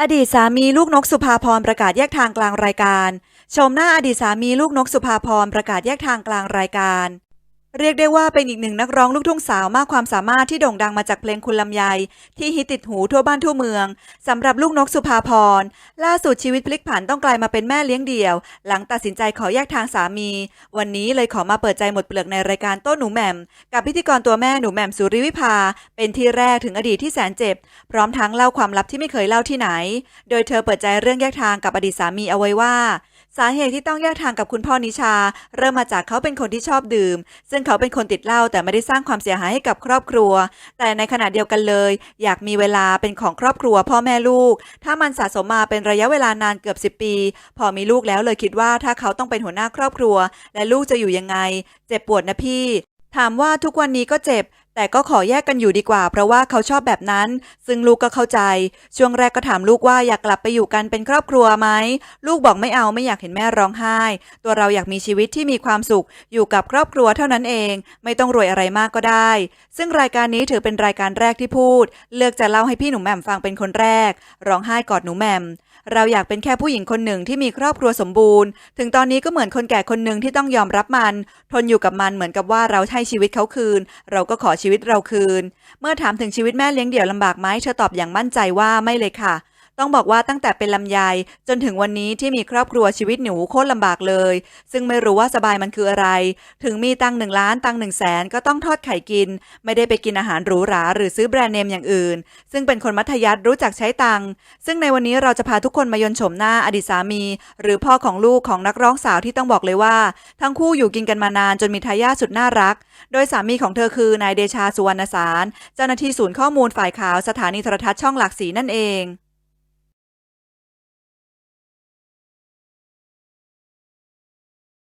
อดีตสามีลูกนกสุภาพรประกาศแยกทางกลางรายการ ชมหน้าอดีตสามีลูกนกสุภาพรประกาศแยกทางกลางรายการ เรียกได้ว่าเป็นอีกหนึ่งนักร้องลูกทุ่งสาวมากความสามารถที่โด่งดังมาจากเพลงคุณลำไย ที่ฮิตติดหูทั่วบ้านทั่วเมืองสำหรับลูกนกสุภาพร ล่าสุดชีวิตพลิกผันต้องกลายมาเป็นแม่เลี้ยงเดี่ยว หลังตัดสินใจขอแยกทางสามี วันนี้เลยขอมาเปิดใจหมดเปลือกในรายการโต้หนูแหม่ม กับพิธีกรตัวแม่หนูแหม่มสุริวิภา เป็นที่แรกถึงอดีตที่แสนเจ็บ พร้อมทั้งเล่าความลับที่ไม่เคยเล่าที่ไหน โดยเธอเปิดใจเรื่องแยกทางกับอดีตสามีเอาไว้ว่า สาเหตุที่ต้องแยกทางกับคุณพ่อนิชา เริ่มมาจากเขาเป็นคนที่ชอบดื่ม ซึ่งเขาเป็นคนติดเหล้าแต่ไม่ได้สร้างความเสียหายให้กับครอบครัว แต่ในขณะเดียวกันเลย อยากมีเวลาเป็นของครอบครัว พ่อแม่ลูก ถ้ามันสะสมมาเป็นระยะเวลานานเกือบ 10 ปี พอมีลูกแล้วเลยคิดว่าถ้าเขาต้องเป็นหัวหน้าครอบครัว และลูกจะอยู่ยังไง เจ็บปวดนะพี่ ถามว่าทุกวันนี้ก็เจ็บ แต่ก็ขอแยกกันอยู่ดีกว่า เพราะว่าเขาชอบแบบนั้น ซึ่งลูกก็เข้าใจ ช่วงแรกก็ถามลูกว่าอยากกลับไปอยู่กันเป็นครอบครัวไหม ลูกบอกไม่เอาไม่อยากเห็นแม่ร้องไห้ ตัวเราอยากมีชีวิตที่มีความสุข อยู่กับครอบครัวเท่านั้นเอง ไม่ต้องรวยอะไรมากก็ได้ ซึ่งรายการนี้ถือเป็นรายการแรกที่พูด เลือกจะเล่าให้พี่หนูแหม่มฟังเป็นคนแรก ร้องไห้กอดหนูแหม่มเราอยากเป็นแค่ผู้หญิงคนหนึ่งที่มีครอบครัวสมบูรณ์ ถึงตอนนี้ก็เหมือนคนแก่คนหนึ่งที่ต้องยอมรับมัน ทนอยู่กับมันเหมือนกับว่าเราให้ชีวิตเขาคืน เราก็ขอชีีวิตเราคืน เมื่อถามถึงชีวิตแม่เลี้ยงเดี่ยวลำบากไหมเธอตอบอย่างมั่นใจว่าไม่เลยค่ะ ต้องบอกว่าตั้งแต่เป็นลำไยจนถึงวันนี้ที่มีครอบครัวชีวิตหนูโคตรลำบากเลย ซึ่งไม่รู้ว่าสบายมันคืออะไร ถึงมีตังหนึ่งล้านตังหนึ่งแสนก็ต้องทอดไข่กิน ไม่ได้ไปกินอาหารหรูหราหรือซื้อแบรนด์เนมอย่างอื่น ซึ่งเป็นคนมัธยัสถ์รู้จักใช้ตังซึ่งในวันนี้เราจะพาทุกคนมายนชมหน้าอดีตสามี หรือพ่อของลูกของนักร้องสาวที่ต้องบอกเลยว่า ทั้งคู่อยู่กินกันมานานจนมีทายาทสุดน่ารัก โดยสามีของเธอคือนายเดชาสุวรรณสาร เจ้าหน้าที่ศูนย์ข้อมูลฝ่ายข่าวสถานีโทรทัศน์ช่องหลักสีนั่นเอง